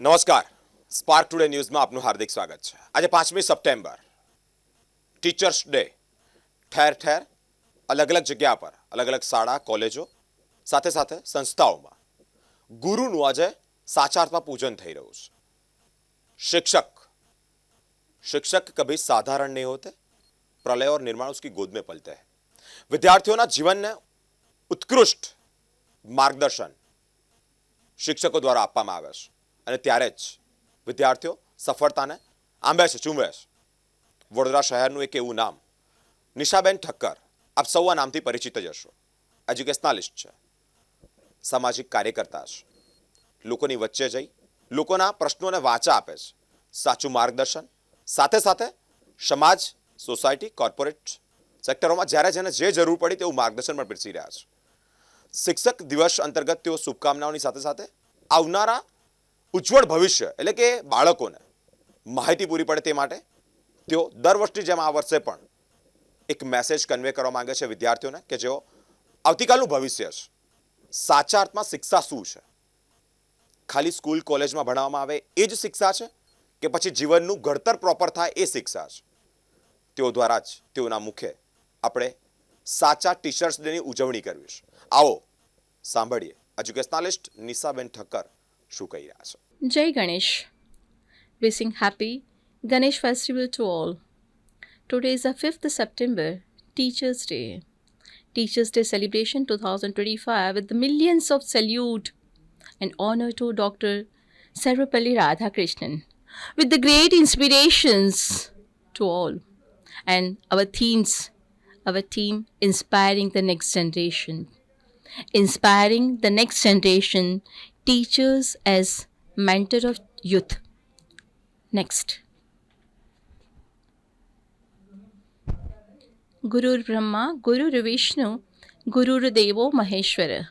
નમસ્કાર spark today ન્યૂઝમાં આપનું હાર્દિક સ્વાગત છે આજે પાંચમી સપ્ટેમ્બર ટીચર્સ ડે ઠેર ઠેર અલગ અલગ જગ્યા પર અલગ અલગ શાળા કોલેજો સાથે સાથે સંસ્થાઓમાં ગુરુનું આજે સાચા અર્થમાં પૂજન થઈ રહ્યું છે शिक्षक शिक्षक कभी साधारण नहीं होते प्रलय और निर्माण उसकी गोद में पलते हैं વિદ્યાર્થીઓના જીવનને ઉત્કૃષ્ટ માર્ગદર્શન શિક્ષકો દ્વારા આપવામાં આવે છે અને ત્યારે જ વિદ્યાર્થીઓ સફળતાને આંબે છે, ચૂંબે છે. વડોદરા શહેરનું એક એવું નામ. નિશાબેન ઠક્કર, આપ સૌ આ નામથી પરિચિત જ હશો. એજ્યુકેશનાલિસ્ટ છે. સામાજિક કાર્યકર્તા છે. લોકોની વચ્ચે જઈ લોકોના પ્રશ્નોને વાચા આપે છે. સાચું માર્ગદર્શન, સાથે સાથે સમાજ, સોસાયટી, કોર્પોરેટ સેક્ટરોમાં જ્યારે જેને જે જરૂર પડી તેવું માર્ગદર્શન પણ પીરસી રહ્યા છે. શિક્ષક દિવસ અંતર્ગત તેઓ શુભકામનાઓની સાથે સાથે આવનારા ઉજ્જવળ ભવિષ્ય એટલે કે બાળકોને માહિતી પૂરી પડે તે માટે તેઓ દર વર્ષની જેમ આ વર્ષે પણ એક મેસેજ કન્વે કરવા માંગે છે વિદ્યાર્થીઓને કે જેઓ આવતીકાલનું ભવિષ્ય છે. સાચા અર્થમાં શિક્ષા શું છે? ખાલી સ્કૂલ, કોલેજમાં ભણાવવામાં આવે એ જ શિક્ષા છે કે પછી જીવનનું ઘડતર પ્રોપર થાય એ શિક્ષા છે? તેઓ દ્વારા જ તેઓના મુખે આપણે સાચા ટીચર્સ ડેની ઉજવણી કરવી છે. આવો, સાંભળીએ. એજ્યુકેશનાલિસ્ટ નિશાબેન ઠક્કર શું કહી રહ્યા છે. Jai Ganesh. Wishing happy Ganesh festival to all. Today is the 5th September, Teachers' Day. Teachers' Day celebration 2025 with the millions of salute and honor to Dr. Sarvapalli Radhakrishnan with the great inspirations to all and our themes, our team inspiring the next generation inspiring the next generation, teachers as mentor of youth. Next. Guru Brahma, Guru Vishnu, Guru Devo Maheshwara,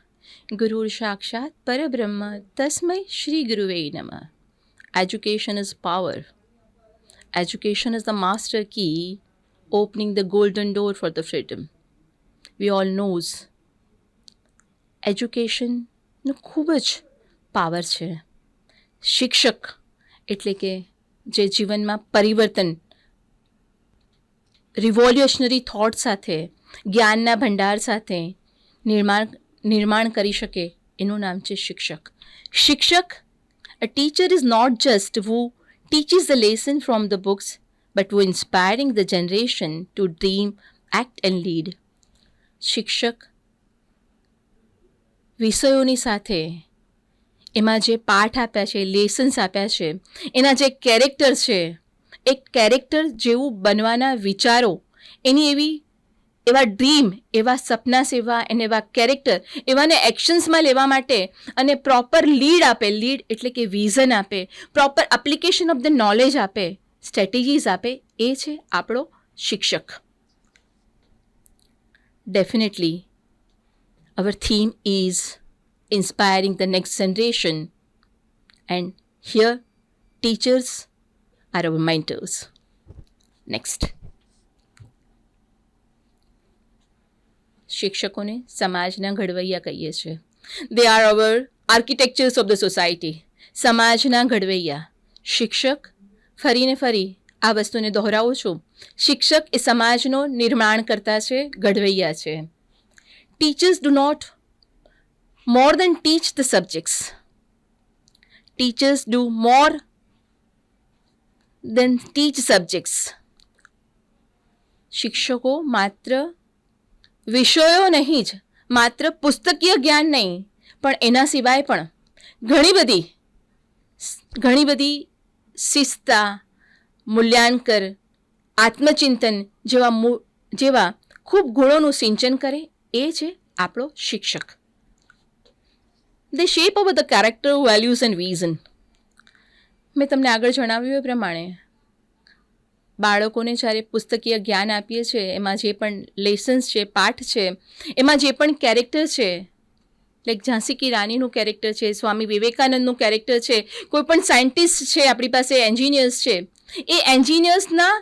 Guru Shakshat Parabrahma, Tasmai Shri Guruve Education is power. Education is the master key opening the golden door for the freedom. We all knows. એજ્યુકેશનનું ખૂબ જ power છે શિક્ષક એટલે કે જે જીવનમાં પરિવર્તન revolutionary thought સાથે, જ્ઞાનના ભંડાર સાથે નિર્માણ નિર્માણ કરી શકે એનું નામ છે શિક્ષક. શિક્ષક a teacher is not just who teaches the lesson from the books but who inspiring the generation to dream act and lead શિક્ષક વિષયોની સાથે એમાં જે પાઠ આપ્યા છે લેસન્સ આપ્યા છે, એના જે કેરેક્ટર છે, એક કેરેક્ટર જેવું બનવાના વિચારો, એની એવી, એવા ડ્રીમ એવા સપના સેવા, અને એવા કેરેક્ટર એવાને એક્શન્સમાં લેવા માટે અને પ્રોપર લીડ આપે લીડ એટલે કે વિઝન આપે proper application of the knowledge આપે સ્ટ્રેટેજીસ આપે, એ છે આપણો શિક્ષક. Definitely our theme is inspiring the next generation, and here teachers are our mentors. Next. શિક્ષકોને સમાજના ઘડવૈયા કહીએ છીએ. They are our architectures of the society સમાજના ઘડવૈયા. શિક્ષક ફરીને ફરી આ વસ્તુને દોહરાવું છું. શિક્ષક એ સમાજનો નિર્માણ કરતા છે ઘડવૈયા છે. Teachers do not more than teach the subjects. Teachers do more than teach subjects. શિક્ષકો માત્ર વિષયો નહીં જ, માત્ર પુસ્તકીય જ્ઞાન નહીં, પણ એના સિવાય પણ ઘણી બધી ઘણી બધી શિસ્તા, મૂલ્યાંકન, આત્મચિંતન જેવા જેવા ખૂબ ગુણોનું સિંચન કરે એ છે આપણો શિક્ષક they shape of the character values and reason મેં તમને આગળ જણાવ્યું એ પ્રમાણે, બાળકોને જ્યારે પુસ્તકીય જ્ઞાન આપીએ છીએ, એમાં જે પણ લેસન્સ છે, પાઠ છે, એમાં જે પણ કેરેક્ટર છે લાઈક ઝાંસી કી રાનીનું કેરેક્ટર છે, સ્વામી વિવેકાનંદનું કેરેક્ટર છે, કોઈ પણ સાયન્ટિસ્ટ છે, આપણી પાસે એન્જિનિયર્સ છે, એ એન્જિનિયર્સના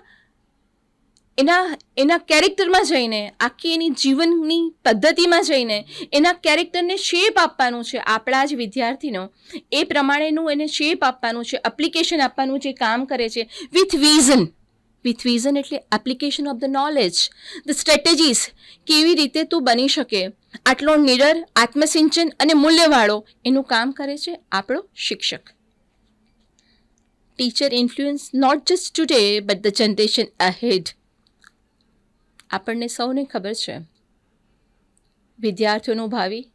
એના એના કેરેક્ટરમાં જઈને, આખી એની જીવનની પદ્ધતિમાં જઈને એના કેરેક્ટરને શેપ આપવાનું છે આપણા જ વિદ્યાર્થીનો. એ પ્રમાણેનું એને શેપ આપવાનું છે એપ્લિકેશન આપવાનું જે કામ કરે છે વિથ વિઝન વિથ વિઝન એટલે application of the knowledge the strategies કેવી રીતે તું બની શકે? આટલો નિડર, આત્મસિંચન અને મૂલ્યવાળો એનું કામ કરે છે આપણો શિક્ષક. Teacher influence not just today but the generation ahead આપણને સૌને ખબર છે. વિદ્યાર્થીઓનું ભાવિ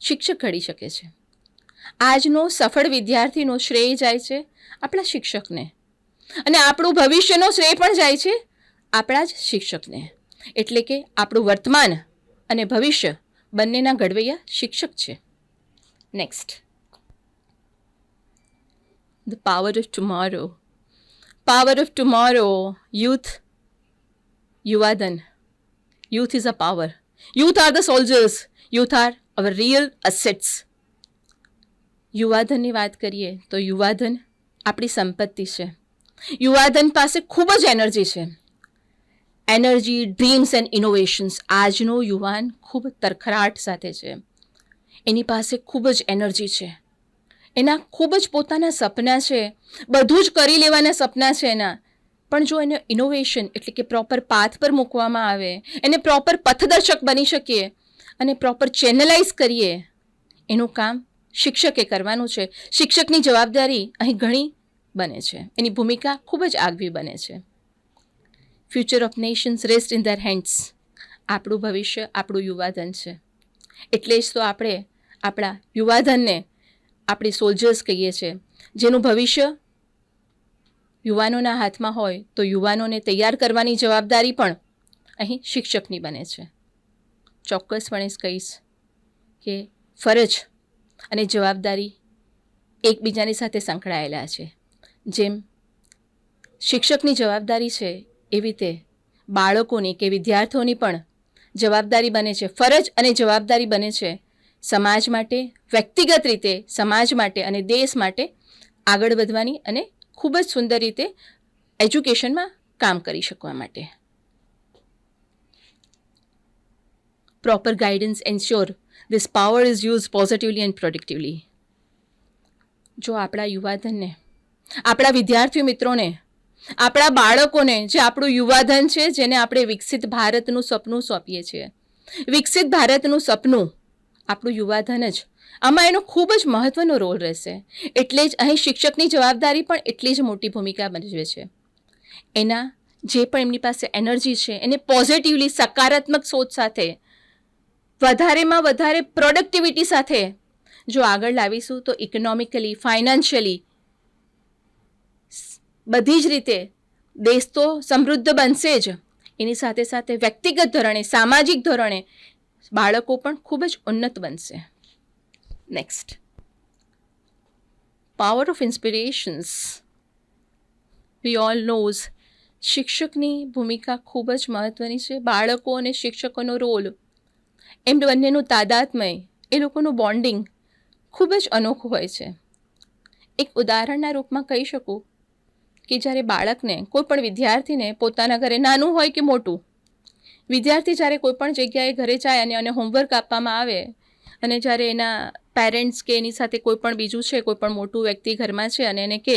શિક્ષક ઘડી શકે છે. આજનો સફળ વિદ્યાર્થીનો શ્રેય જાય છે આપણા શિક્ષકને. અને આપણું ભવિષ્યનો શ્રેય પણ જાય છે આપણા જ શિક્ષકને. એટલે કે આપણું વર્તમાન અને ભવિષ્ય બંનેના ઘડવૈયા શિક્ષક છે. Next the power of tomorrow power of tomorrow youth યુવાધન youth is a power youth are the soldiers youth are our real assets યુવાધનની વાત કરીએ તો યુવાધન આપણી સંપત્તિ છે. યુવાધન પાસે ખૂબ જ એનર્જી છે. એનર્જી ડ્રીમ્સ એન્ડ ઇનોવેશન્સ આજનો યુવાન ખૂબ તરખરાટ સાથે છે. એની પાસે ખૂબ જ એનર્જી છે. એના ખૂબ જ પોતાના સપના છે. બધું જ કરી લેવાના સપના છે એના. પણ જો એને ઇનોવેશન એટલે કે પ્રોપર પાથ પર મૂકવામાં આવે, એને પ્રોપર પથદર્શક બની શકીએ અને પ્રોપર ચેનલાઇઝ કરીએ, એનું કામ શિક્ષકે કરવાનું છે. શિક્ષકની જવાબદારી અહીં ઘણી બને છે. એની ભૂમિકા ખૂબ જ આગવી બને છે. Future of nations rest in their hands આપણું ભવિષ્ય, આપણું યુવાધન છે. એટલે જ તો આપણે આપણા યુવાધનને આપણે સોલ્જર્સ કહીએ છીએ જેનું ભવિષ્ય યુવાનોના હાથમાં હોય તો યુવાનોને તૈયાર કરવાની જવાબદારી પણ અહીં શિક્ષકની બને છે. ચોક્કસપણે કહીશ કે ફરજ અને જવાબદારી એકબીજાની સાથે સંકળાયેલા છે. જેમ શિક્ષકની જવાબદારી છે એવી રીતે બાળકોની કે વિદ્યાર્થીઓની પણ જવાબદારી બને છે. ફરજ અને જવાબદારી બને છે સમાજ માટે વ્યક્તિગત રીતે, સમાજ માટે અને દેશ માટે આગળ વધવાની અને ખૂબ જ સુંદર રીતે એજ્યુકેશનમાં કામ કરી શકવા માટે. Proper guidance ensure this power is use positively and productively જો આપણા યુવાધનને, આપણા વિદ્યાર્થી મિત્રોને, આપણા બાળકોને, જે આપણું યુવાધન છે જેને આપણે વિકસિત ભારતનું સપનું સોંપીએ છીએ, વિકસિત ભારતનું સપનું આપણું યુવાધન જ. આમાં એનો ખૂબ જ મહત્વનો રોલ રહેશે. એટલે જ અહીં શિક્ષકની જવાબદારી પણ એટલી જ મોટી ભૂમિકા ભજવે છે. એના જે પણ એમની પાસે એનર્જી છે, એને પોઝિટિવલી સકારાત્મક સોચ સાથે, વધારેમાં વધારે પ્રોડક્ટિવિટી સાથે જો આગળ લાવીશું તો ઇકોનોમિકલી ફાઇનાન્શિયલી બધી જ રીતે દેશ તો સમૃદ્ધ બનશે જ. એની સાથે સાથે વ્યક્તિગત ધોરણે, સામાજિક ધોરણે બાળકો પણ ખૂબ જ ઉન્નત બનશે. Next power of inspirations we all knows શિક્ષકની ભૂમિકા ખૂબ જ મહત્ત્વની છે. બાળકો અને શિક્ષકોનો રોલ, એમ બંનેનું તાદાત્મય, એ લોકોનું બોન્ડિંગ ખૂબ જ અનોખું હોય છે. એક ઉદાહરણના રૂપમાં કહી શકું કે જ્યારે બાળકને કોઈ પણ વિદ્યાર્થીને પોતાના ઘરે નાનું હોય કે મોટું વિદ્યાર્થી જ્યારે કોઈપણ જગ્યાએ ઘરે જાય અને એને હોમવર્ક આપવામાં આવે અને જ્યારે એના પેરેન્ટ્સ કે એની સાથે કોઈ પણ બીજું છે, કોઈ પણ મોટું વ્યક્તિ ઘરમાં છે અને એને કહે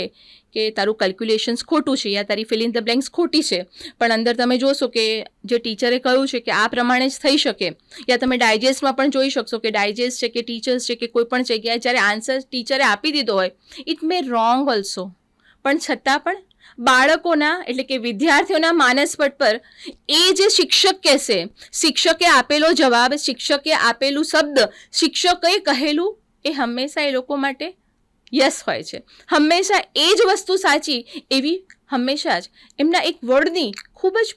કે તારું કેલ્ક્યુલેશન્સ ખોટું છે યા તારી ફિલિંગ ધ બ્લેન્ક્સ ખોટી છે, પણ અંદર તમે જોશો કે જે ટીચરે કહ્યું છે કે આ પ્રમાણે જ થઈ શકે યા તમે ડાયજેસ્ટમાં પણ જોઈ શકશો કે ડાયજેસ્ટ છે કે ટીચર્સ છે કે કોઈ પણ જગ્યાએ જ્યારે આન્સર ટીચરે આપી દીધો હોય ઇટ મે રોંગ ઓલ્સો પણ છતાં પણ બાળકોના, એટલે કે વિદ્યાર્થીઓના માનસપટ પર એ જે શિક્ષક કહેશે, શિક્ષકે આપેલો જવાબ, શિક્ષકે આપેલું શબ્દ, શિક્ષકે કહેલું, એ હંમેશા એ લોકો માટે યસ હોય છે. હંમેશા એ જ વસ્તુ સાચી, એવી હંમેશા જ. એમના એક વર્ડની ખૂબ જ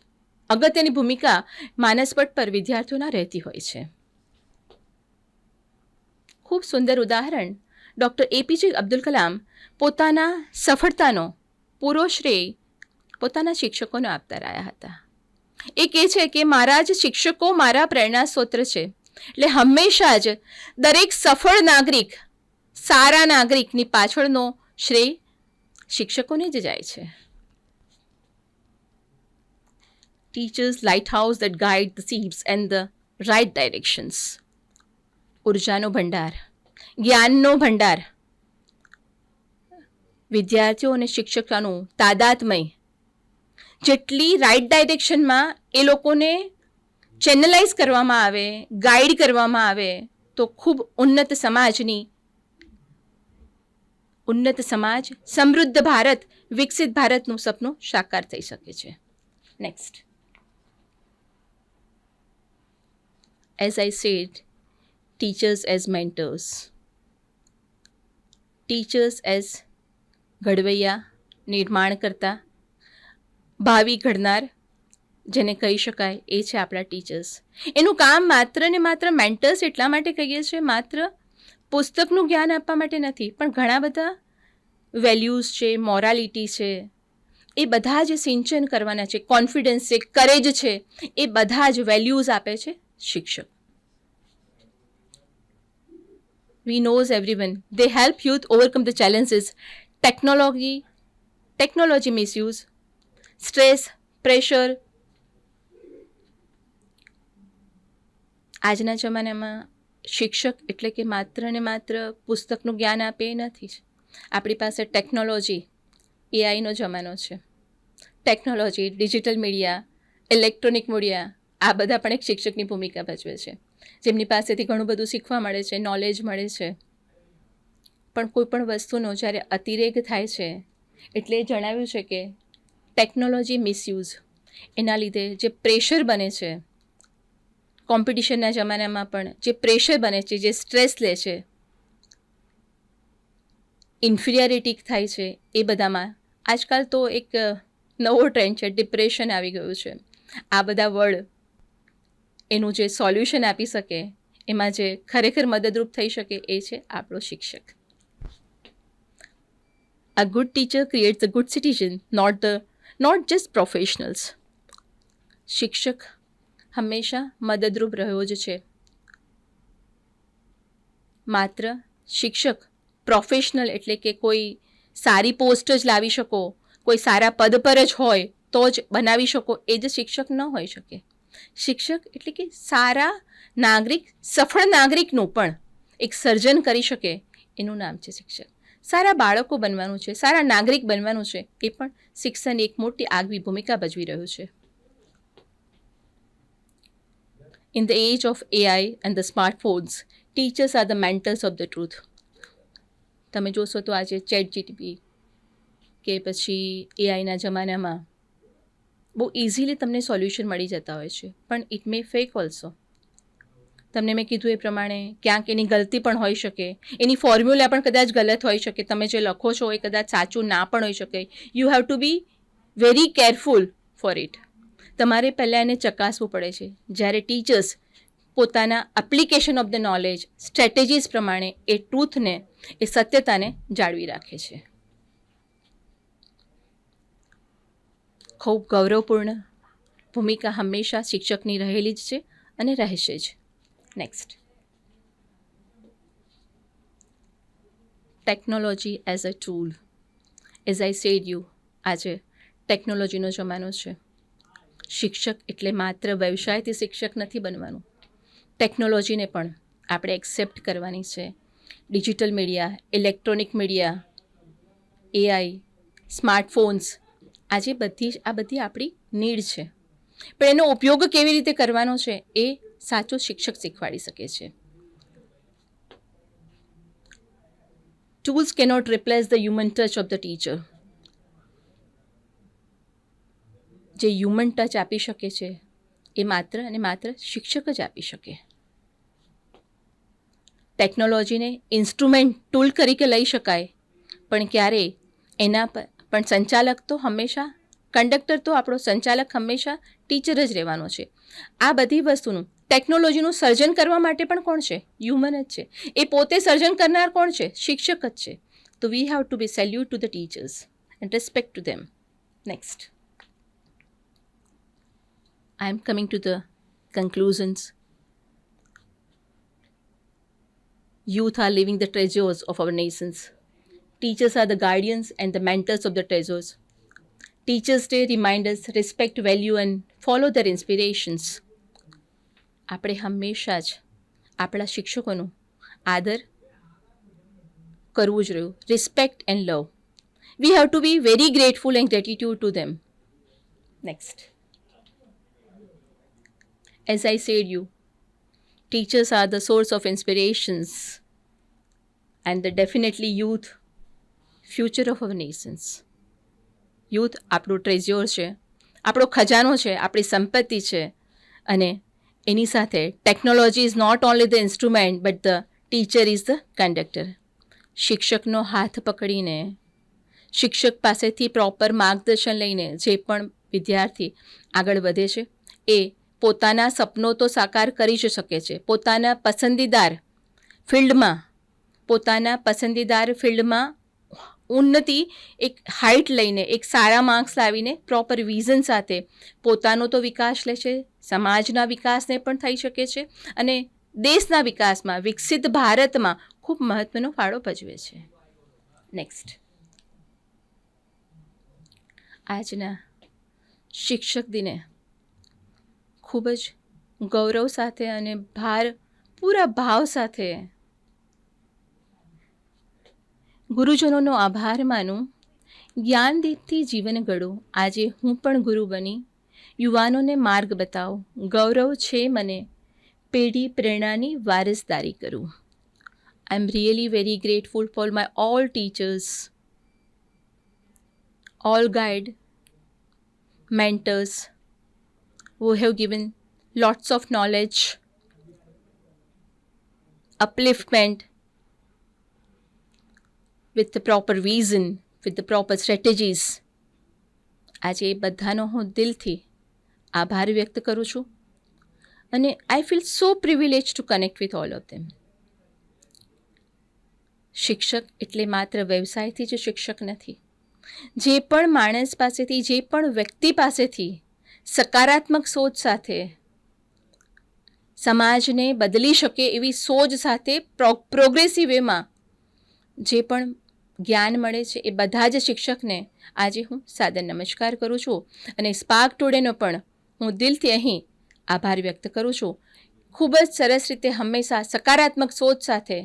અગત્યની ભૂમિકા માનસપટ પર વિદ્યાર્થીઓના રહેતી હોય છે. ખૂબ સુંદર ઉદાહરણ ડૉક્ટર એપીજે અબ્દુલ કલામ પોતાના સફળતાનો પૂરો શ્રેય પોતાના શિક્ષકોને આપતા રહ્યા હતા. એ કહે છે કે મારા જ શિક્ષકો મારા પ્રેરણા સ્ત્રોત છે. એટલે હંમેશા જ દરેક સફળ નાગરિક, સારા નાગરિકની પાછળનો શ્રેય શિક્ષકોને જ જાય છે. Teachers lighthouse that guide the seeds and the right directions ઉર્જાનો ભંડાર, જ્ઞાનનો ભંડાર વિદ્યાર્થીઓ અને શિક્ષકોનું તાદાત્મય. જેટલી રાઈટ ડાયરેક્શનમાં એ લોકોને ચેનલાઇઝ કરવામાં આવે ગાઈડ કરવામાં આવે, તો ખૂબ ઉન્નત સમાજની, ઉન્નત સમાજ, સમૃદ્ધ ભારત, વિકસિત ભારતનું સપનું સાકાર થઈ શકે છે. Next as I said teachers as mentors teachers as ઘડવૈયા નિર્માણ કરતા ભાવિ ઘડનાર, જેને કહી શકાય એ છે આપણા ટીચર્સ એનું કામ માત્ર ને માત્ર મેન્ટર્સ એટલા માટે કહીએ છીએ, માત્ર પુસ્તકનું જ્ઞાન આપવા માટે નથી, પણ ઘણા બધા વેલ્યુઝ છે મોરાલિટી છે, એ બધા જે સિંચન કરવાના છે કોન્ફિડન્સ છે કરેજ છે, એ બધા જ વેલ્યુઝ આપે છે શિક્ષક. We knows everyone they help youth overcome the challenges technology technology misuse stress pressure આજના જમાનામાં શિક્ષક એટલે કે માત્ર ને માત્ર પુસ્તકનું જ્ઞાન આપે એ નથી જ. આપણી પાસે ટેકનોલોજી એઆઈનો જમાનો છે. Technology digital media electronic media આ બધા પણ એક શિક્ષકની ભૂમિકા ભજવે છે. જેમની પાસેથી ઘણું બધું શીખવા મળે છે નોલેજ મળે છે. પણ કોઈ પણ વસ્તુનો જ્યારે અતિરેક થાય છે, એટલે જણાવ્યું છે કે ટેકનોલોજી મિસયુઝ એના લીધે જે પ્રેશર બને છે કોમ્પિટિશનના જમાનામાં પણ જે પ્રેશર બને છે, જે સ્ટ્રેસ લે છે ઇન્ફિરિયરિટી થાય છે, એ બધામાં આજકાલ તો એક નવો ટ્રેન્ડ છે ડિપ્રેશન આવી ગયું છે. આ બધા વર્ડ એનું જે સોલ્યુશન આપી શકે, એમાં જે ખરેખર મદદરૂપ થઈ શકે એ છે આપણો શિક્ષક. A good teacher creates a good citizen not the not just professionals શિક્ષક હંમેશા મદદરૂપ રહ્યો જ છે. માત્ર શિક્ષક પ્રોફેશનલ એટલે કે કોઈ સારી પોસ્ટ જ લાવી શકો, કોઈ સારા પદ પર જ હોય તો જ બનાવી શકો, એ જ શિક્ષક ન હોઈ શકે. શિક્ષક એટલે કે સારા નાગરિક, સફળ નાગરિકનું પણ એક સર્જન કરી શકે, એનું નામ છે શિક્ષક. સારા બાળકો બનવાનું છે, સારા નાગરિક બનવાનું છે, એ પણ શિક્ષણ એક મોટી આગવી ભૂમિકા ભજવી રહ્યું છે. In the age of AI and the smartphones teachers are the mentors of the truth તમે જોશો તો આજે ચેટ જીટીપી કે પછી એઆઈના જમાનામાં બહુ ઇઝીલી તમને સોલ્યુશન મળી જતા હોય છે, પણ ઇટ મે ફેક ઓલ્સો તમને મેં કીધું એ પ્રમાણે ક્યાંક એની ગલતી પણ હોઈ શકે. એની ફોર્મ્યુલા પણ કદાચ ગલત હોઈ શકે. તમે જે લખો છો એ કદાચ સાચું ના પણ હોઈ શકે. You have to be very careful for it તમારે પહેલાં એને ચકાસવું પડે છે. જ્યારે ટીચર્સ પોતાના application of the knowledge strategies પ્રમાણે એ ટ્રુથને એ સત્યતાને જાળવી રાખે છે. ખૂબ ગૌરવપૂર્ણ ભૂમિકા હંમેશા શિક્ષકની રહેલી જ છે અને રહેશે જ. Next technology as a tool as I said you આજે ટેકનોલોજીનો જમાનો છે. શિક્ષક એટલે માત્ર વ્યવસાયથી શિક્ષક નથી બનવાનું. ટેકનોલોજીને પણ આપણે એક્સેપ્ટ કરવાની છે. Digital media electronic media AI smartphones આજે બધી આ બધી આપણી નીડ છે. પણ એનો ઉપયોગ કેવી રીતે કરવાનો છે એ સાચો શિક્ષક શીખવાડી શકે છે. Tools cannot replace the human touch of the teacher જે હ્યુમન ટચ આપી શકે છે, એ માત્ર અને માત્ર શિક્ષક જ આપી શકે. ટેકનોલોજીને ઇન્સ્ટ્રુમેન્ટ ટૂલ તરીકે લઈ શકાય, પણ ક્યારે? એના પર પણ સંચાલક તો હંમેશા કંડક્ટર તો આપણો સંચાલક હંમેશા ટીચર જ રહેવાનો છે. આ બધી વસ્તુનું ટેકનોલોજીનું સર્જન કરવા માટે પણ કોણ છે હ્યુમન જ છે એ પોતે સર્જન કરનાર કોણ છે શિક્ષક જ છે તો we have to be salute to the teachers and respect to them next I am coming to the conclusions. Youth are living the treasures of our nations. Teachers are the guardians and the mentors of the treasures. Teachers day reminders respect value and follow their inspirations આપણે હંમેશા જ આપણા શિક્ષકોનું આદર કરવું જ રહ્યું. Respect and love we have to be very grateful and gratitude to them next as I said you teachers are the source of inspirations and the definitely youth future of our nations. Youth આપણું treasure છે, આપણો ખજાનો છે, આપણી સંપત્તિ છે અને એની સાથે technology is not only the instrument but the teacher is the conductor શિક્ષકનો હાથ પકડીને, શિક્ષક પાસેથી પ્રોપર માર્ગદર્શન લઈને જે પણ વિદ્યાર્થી આગળ વધે છે, એ પોતાના સપનો તો સાકાર કરી જ શકે છે. પોતાના પસંદીદાર ફિલ્ડમાં, પોતાના પસંદીદાર ફિલ્ડમાં ઉન્નતિ, એક હાઇટ લઈને, એક સારા માર્ક્સ લાવીને પ્રોપર વિઝન સાથે પોતાનો તો વિકાસ લે છે સમાજના વિકાસને પણ થઈ શકે છે અને દેશના વિકાસમાં, વિકસિત ભારતમાં ખૂબ મહત્ત્વનો ફાળો ભજવે છે. નેક્સ્ટ આજના શિક્ષક દિને ખૂબ જ ગૌરવ સાથે અને ભાર, પૂરા ભાવ સાથે ગુરુજનોનો આભાર માનું. જ્ઞાનદીપથી જીવન ઘડું આજે હું પણ ગુરુ બની. યુવાનોને માર્ગ બતાવો ગૌરવ છે મને પેઢી પ્રેરણાની વારસદારી કરું I am really very grateful for my all teachers all guide who have given lots of knowledge, upliftment with the proper reason, with the proper strategies. આજે એ બધાનો હું દિલથી આભાર વ્યક્ત કરું છું. અને I feel so privilege to connect with all of them શિક્ષક એટલે માત્ર વ્યવસાયથી જ શિક્ષક નથી. જે પણ માણસ પાસેથી, જે પણ વ્યક્તિ પાસેથી સકારાત્મક સોચ સાથે સમાજને બદલી શકે એવી સોચ સાથે પ્રો પ્રોગ્રેસિવ વેમાં જે પણ જ્ઞાન મળે છે એ બધા જ શિક્ષકને આજે હું સાદર નમસ્કાર કરું છું. અને સ્પાર્ક ટુડેનો પણ હું દિલથી અહીં આભાર વ્યક્ત કરું છું. ખૂબ જ સરસ રીતે હંમેશા સકારાત્મક સોચ સાથે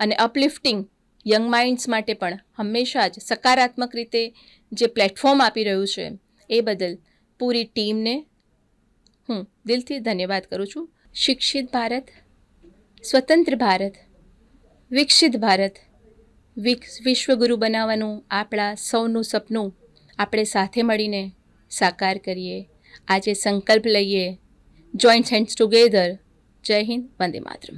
અને અપલિફ્ટિંગ યંગ માઇન્ડ્સ માટે પણ હંમેશા જ સકારાત્મક રીતે જે પ્લેટફોર્મ આપી રહ્યું છે, એ બદલ પૂરી ટીમને હું દિલથી ધન્યવાદ કરું છું. શિક્ષિત ભારત, સ્વતંત્ર ભારત, વિકસિત ભારત વિશ્વગુરુ બનાવવાનું આપણા સૌનું સપનું આપણે સાથે મળીને સાકાર કરીએ. આજે સંકલ્પ લઈએ. જોઈન્ટ હેન્ડ્સ ટુગેધર જય હિન્દ વંદે માતરમ.